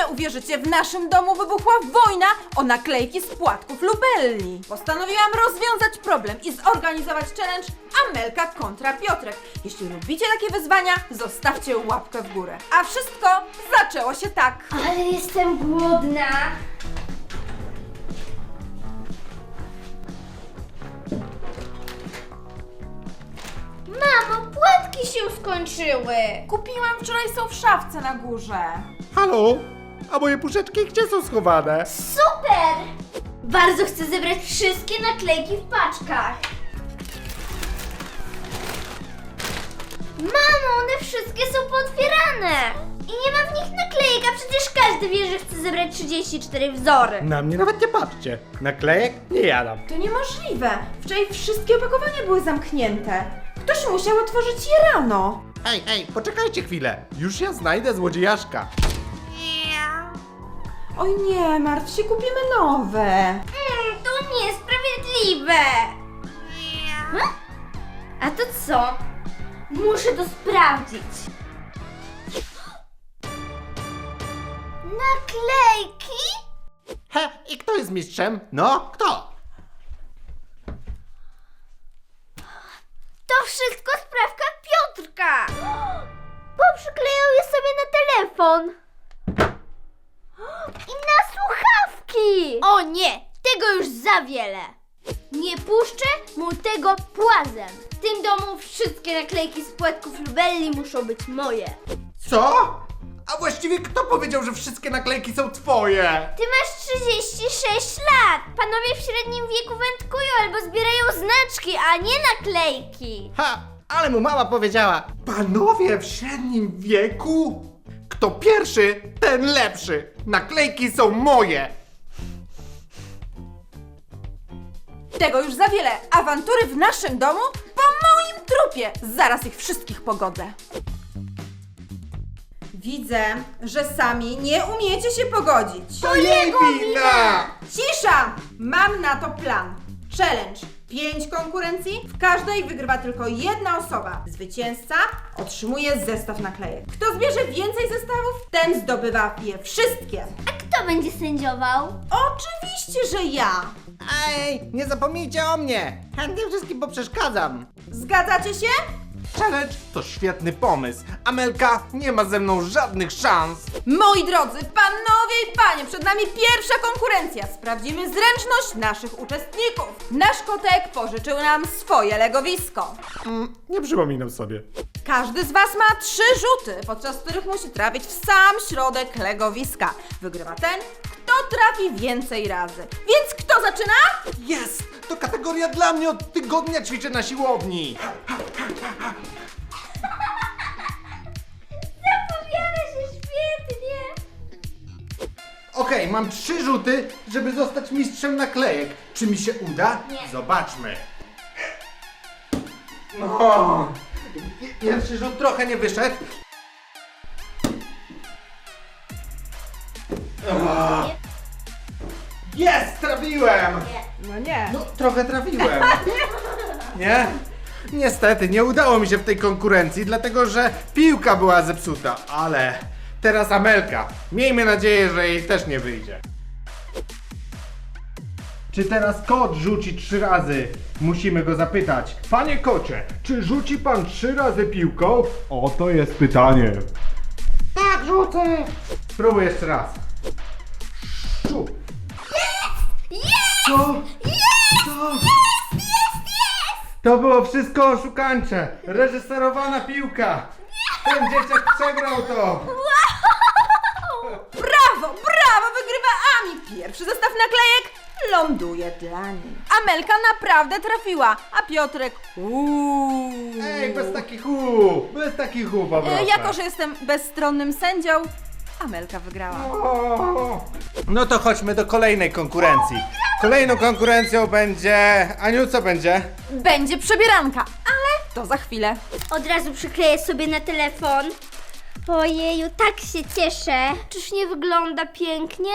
Nie uwierzycie, w naszym domu wybuchła wojna o naklejki z płatków Lubelli. Postanowiłam rozwiązać problem i zorganizować challenge Amelka kontra Piotrek. Jeśli lubicie takie wyzwania, zostawcie łapkę w górę. A wszystko zaczęło się tak. Ale jestem głodna. Mamo, płatki się skończyły. Kupiłam wczoraj, są w szafce na górze. Halo? A moje puszeczki gdzie są schowane? Super! Bardzo chcę zebrać wszystkie naklejki w paczkach. Mamo, one wszystkie są pootwierane. I nie ma w nich naklejek, a przecież każdy wie, że chce zebrać 34 wzory. Na mnie nawet nie patrzcie. Naklejek nie jadam. To niemożliwe. Wczoraj wszystkie opakowania były zamknięte. Ktoś musiał otworzyć je rano. Ej, ej, poczekajcie chwilę. Już ja znajdę złodziejaszka. Oj nie, martw się, kupimy nowe. Mm, to niesprawiedliwe. Hm? A to co? Muszę to sprawdzić. Naklejki? He, i kto jest mistrzem? No, kto? To wszystko sprawka Piotrka! Bo przyklejał je sobie na telefon. I na O nie, tego już za wiele. Nie puszczę mu tego płazem. W tym domu wszystkie naklejki z płatków Lubelli muszą być moje. Co? A właściwie kto powiedział, że wszystkie naklejki są twoje? Ty masz 36 lat. Panowie w średnim wieku wędkują albo zbierają znaczki, a nie naklejki. Ha, ale mu mama powiedziała. Panowie w średnim wieku? Kto pierwszy, ten lepszy. Naklejki są moje. Tego już za wiele. Awantury w naszym domu? Po moim trupie. Zaraz ich wszystkich pogodzę. Widzę, że sami nie umiecie się pogodzić. To jej wina! Cisza! Mam na to plan. Challenge. Pięć konkurencji, w każdej wygrywa tylko jedna osoba. Zwycięzca otrzymuje zestaw naklejek. Kto zbierze więcej zestawów, ten zdobywa je wszystkie. Kto będzie sędziował? Oczywiście, że ja. Ej, nie zapomnijcie o mnie. Chętnie wszystkim poprzeszkadzam. Zgadzacie się? Challenge to świetny pomysł. Amelka nie ma ze mną żadnych szans. Moi drodzy, panowie i panie, przed nami pierwsza konkurencja. Sprawdzimy zręczność naszych uczestników. Nasz kotek pożyczył nam swoje legowisko. Mm, nie przypominam sobie. Każdy z Was ma trzy rzuty, podczas których musi trafić w sam środek legowiska. Wygrywa ten, kto trafi więcej razy. Więc kto zaczyna? Jest! To kategoria dla mnie od tygodnia ćwiczę na siłowni. Zapowiada się świetnie. Okej, mam trzy rzuty, żeby zostać mistrzem naklejek. Czy mi się uda? Nie. Zobaczmy. No. Pierwszy rzut trochę nie wyszedł. Jest! Trafiłem! No nie. No, trochę trafiłem. Nie? Niestety, nie udało mi się w tej konkurencji, dlatego że piłka była zepsuta, ale teraz Amelka. Miejmy nadzieję, że jej też nie wyjdzie. Czy teraz kot rzuci trzy razy? Musimy go zapytać. Panie kocie, czy rzuci pan trzy razy piłką? Oto jest pytanie. Tak, rzucę. Spróbuj jeszcze raz. Szu. Jest! Co? Co? To było wszystko oszukańcze. Reżyserowana piłka. Ten dzieciak przegrał to. Brawo, brawo, wygrywa Ami. Pierwszy zestaw naklejek ląduje dla niej. Amelka naprawdę trafiła, a Piotrek uuu. Ej, bez takich hu. Bez takich hu po E, prostu. Jako, że jestem bezstronnym sędzią, Amelka wygrała. O. No to chodźmy do kolejnej konkurencji. Kolejną konkurencją będzie... Aniu, co będzie? Będzie przebieranka, ale to za chwilę. Od razu przykleję sobie na telefon. Ojeju, tak się cieszę. Czyż nie wygląda pięknie?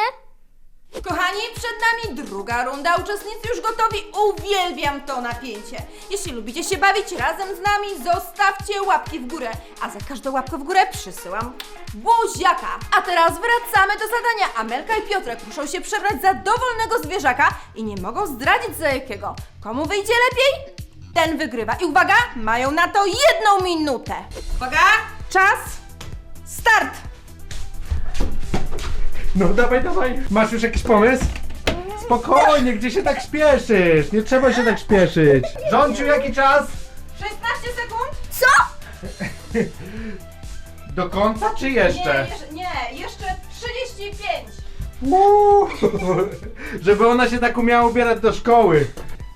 Kochani, przed nami druga runda. Uczestnicy już gotowi. Uwielbiam to napięcie. Jeśli lubicie się bawić razem z nami, zostawcie łapki w górę. A za każdą łapkę w górę przysyłam buziaka. A teraz wracamy do zadania. Amelka i Piotrek muszą się przebrać za dowolnego zwierzaka i nie mogą zdradzić za jakiego. Komu wyjdzie lepiej? Ten wygrywa. I uwaga, mają na to jedną minutę. Uwaga, czas, start! No dawaj, dawaj. Masz już jakiś pomysł? Spokojnie, gdzie się tak śpieszysz? Nie trzeba się tak śpieszyć. Rządziu, jaki czas? 16 sekund? Co? Do końca czy jeszcze? Nie, nie, jeszcze 35. Uuu, żeby ona się tak umiała ubierać do szkoły.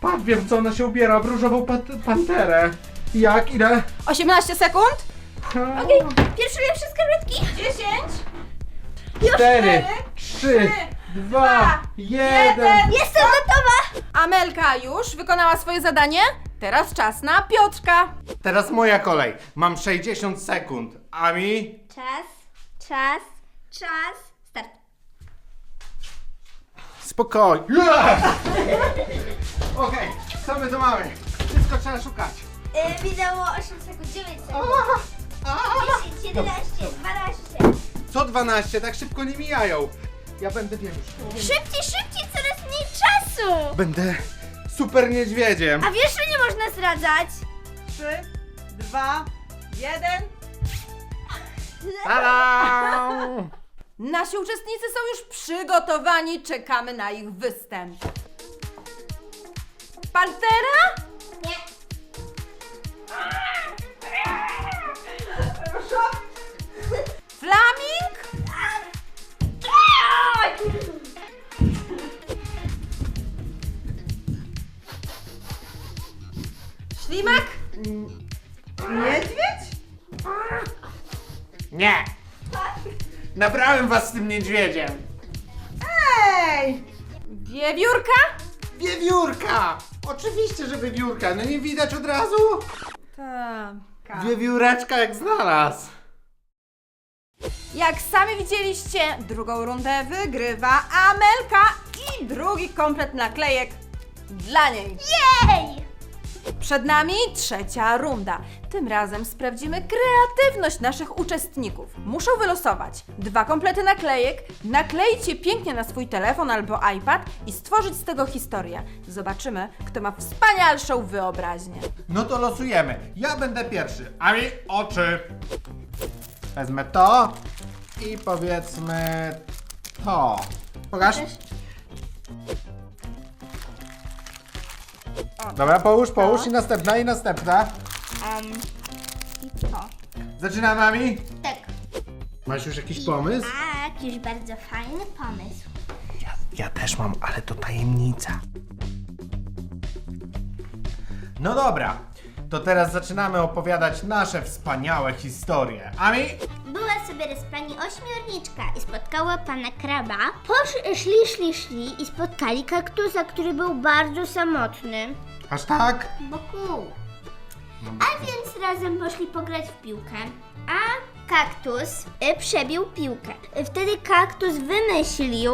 Patrz, wiem co ona się ubiera, w różową pat- panterę. Jak? Ile? 18 sekund? Okej, pierwszy lepszy skarpetki. 10. Cztery, trzy, dwa, jeden. Jestem gotowa. Amelka już wykonała swoje zadanie. Teraz czas na Piotrka. Teraz moja kolej. Mam 60 sekund. A mi? Czas, czas, czas, start. Spokojnie. Okej, co my tu mamy? Wszystko trzeba szukać. Yy, minęło 8 sekund, 9 sekund. A, a. 10, 11, 12. Co 12? Tak szybko nie mijają. Ja będę wiem już. Szybciej, szybciej, coraz mniej czasu. Będę super niedźwiedziem. A wiesz, że nie można zdradzać? 3, 2, 1. Ta-da! Nasi uczestnicy są już przygotowani. Czekamy na ich występ. Pantera? Nie! Nabrałem was z tym niedźwiedziem. Ej! Wiewiórka? Wiewiórka! Oczywiście, że wiewiórka. No nie widać od razu? Tak. Wiewióreczka jak znalazł. Jak sami widzieliście, drugą rundę wygrywa Amelka i drugi komplet naklejek dla niej. Jej! Przed nami trzecia runda. Tym razem sprawdzimy kreatywność naszych uczestników. Muszą wylosować dwa komplety naklejek, nakleić je pięknie na swój telefon albo iPad i stworzyć z tego historię. Zobaczymy, kto ma wspanialszą wyobraźnię. No to losujemy. Ja będę pierwszy. A mi oczy. Wezmę to i powiedzmy to. Pokaż. Dobra, połóż, połóż i następna, i następna. I co? Zaczynamy, Ami? Tak. Masz już jakiś pomysł? Tak, już bardzo fajny pomysł. Ja, ja też mam, ale to tajemnica. No dobra, to teraz zaczynamy opowiadać nasze wspaniałe historie. Ami? Sobie raz pani ośmiorniczka i spotkała pana kraba. Poszli, szli, szli, szli i spotkali kaktusa, który był bardzo samotny. Aż tak? Boku. A więc razem poszli pograć w piłkę. A kaktus y, przebił piłkę. Y, Wtedy kaktus wymyślił,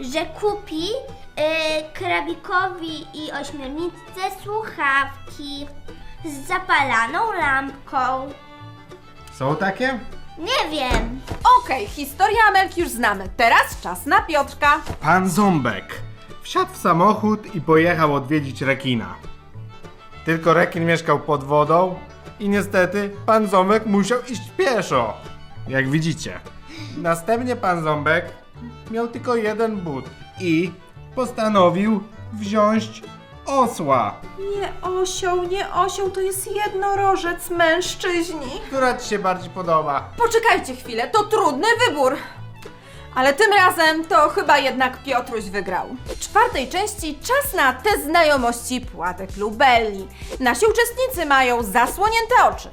że kupi y, krabikowi i ośmiorniczce słuchawki z zapalaną lampką. Są takie? Nie wiem. Okej, historię Amelki już znamy. Teraz czas na Piotrka. Pan Ząbek wsiadł w samochód i pojechał odwiedzić rekina. Tylko rekin mieszkał pod wodą i niestety pan Ząbek musiał iść pieszo. Jak widzicie. Następnie pan Ząbek miał tylko jeden but i postanowił wziąć osła. Nie osioł, nie osioł, to jest jednorożec, mężczyźni. Która ci się bardziej podoba? Poczekajcie chwilę, to trudny wybór. Ale tym razem to chyba jednak Piotruś wygrał. W czwartej części czas na te znajomości płatek lubelli. Nasi uczestnicy mają zasłonięte oczy.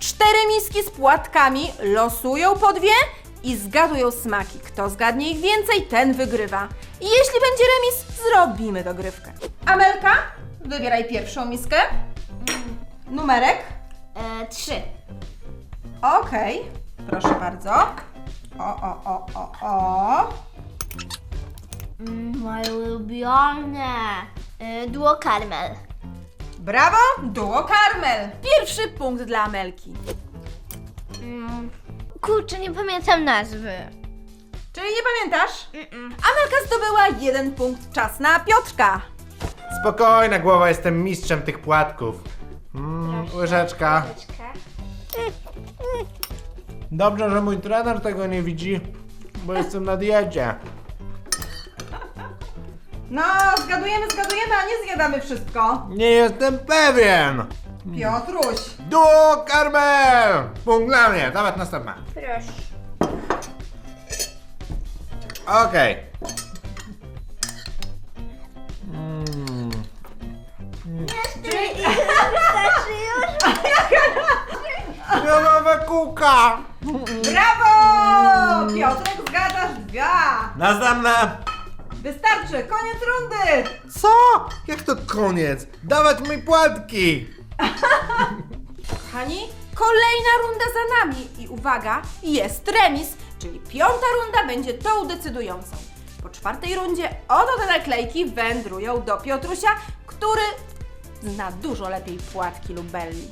Cztery miski z płatkami losują po dwie i zgadują smaki. Kto zgadnie ich więcej, ten wygrywa. I jeśli będzie remis, zrobimy dogrywkę. Amelka, wybieraj pierwszą miskę. Numerek. E, trzy. Okej, proszę bardzo. O, o, o, o, o. Mm, moje ulubione. Y, duo karmel. Brawo, duo Karmel. Pierwszy punkt dla Amelki. Mm, kurczę, nie pamiętam nazwy. Czyli nie pamiętasz? Amelka zdobyła jeden punkt. Czas na Piotrka. Spokojna głowa, jestem mistrzem tych płatków. Mm, łyżeczka. Dobrze, że mój trener tego nie widzi, bo jestem na diecie. No, zgadujemy, zgadujemy, a nie zjadamy wszystko. Nie jestem pewien. Piotruś. Duo Karmel! Punkt dla mnie, dawaj następna. Proszę. Okej. Mm. Wystarczy już? Jonowe kółka! Brawo! Piotrek, zgadzasz dwa. Następna! Wystarczy, koniec rundy. Co? Jak to koniec? Dawać mi płatki! Kochani, kolejna runda za nami i uwaga, jest remis, czyli piąta runda będzie tą decydującą. Po czwartej rundzie oto te naklejki wędrują do Piotrusia, który zna dużo lepiej płatki lubelli.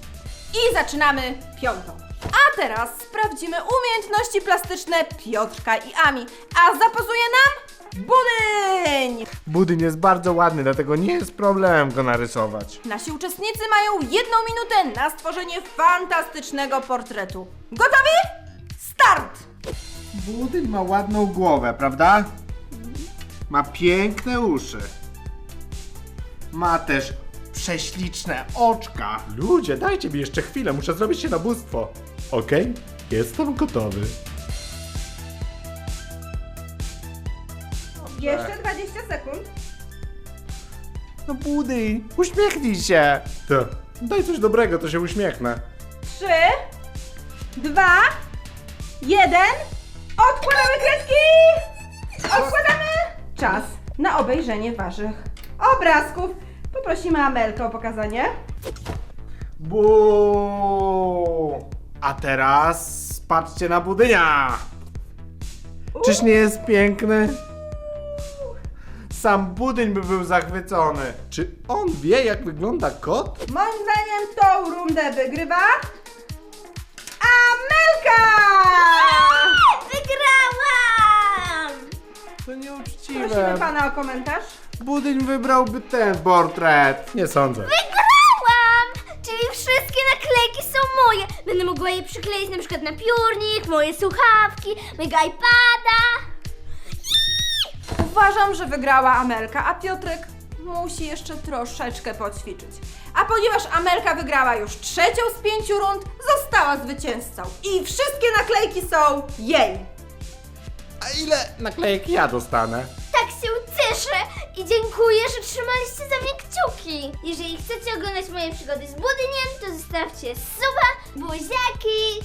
I zaczynamy piątą. A teraz sprawdzimy umiejętności plastyczne Piotrka i Ami, a zapasuje nam budyń! Budyń jest bardzo ładny, dlatego nie jest problemem go narysować. Nasi uczestnicy mają jedną minutę na stworzenie fantastycznego portretu. Gotowi? Start! Budyń ma ładną głowę, prawda? Ma piękne uszy. Ma też prześliczne oczka. Ludzie, dajcie mi jeszcze chwilę, muszę zrobić się na bóstwo. Okej, jestem gotowy. Jeszcze 20 sekund. No budyń, uśmiechnij się. To, daj coś dobrego, to się uśmiechnę. 3, 2, 1. Odkładamy kredki! Odkładamy! Czas na obejrzenie waszych obrazków. Poprosimy Amelkę o pokazanie. Bu! A teraz patrzcie na budynia! Czyż nie jest piękny? Sam budyń by był zachwycony. Czy on wie, jak wygląda kot? Moim zdaniem tą rundę wygrywa Amelka! Wygrałam! To Prosimy nieuczciwe. pana o komentarz. Budyń wybrałby ten portret. Nie sądzę. Wygrałam! Czyli wszystkie naklejki są moje. Będę mogła je przykleić na przykład na piórnik, moje słuchawki, mojego iPada. Uważam, że wygrała Amelka, a Piotrek musi jeszcze troszeczkę poćwiczyć. A ponieważ Amelka wygrała już trzecią z pięciu rund, została zwycięzcą. I wszystkie naklejki są jej. A ile naklejek ja dostanę? Tak się cieszę i dziękuję, że trzymaliście za mnie kciuki. Jeżeli chcecie oglądać moje przygody z budyniem, to zostawcie suba, buziaki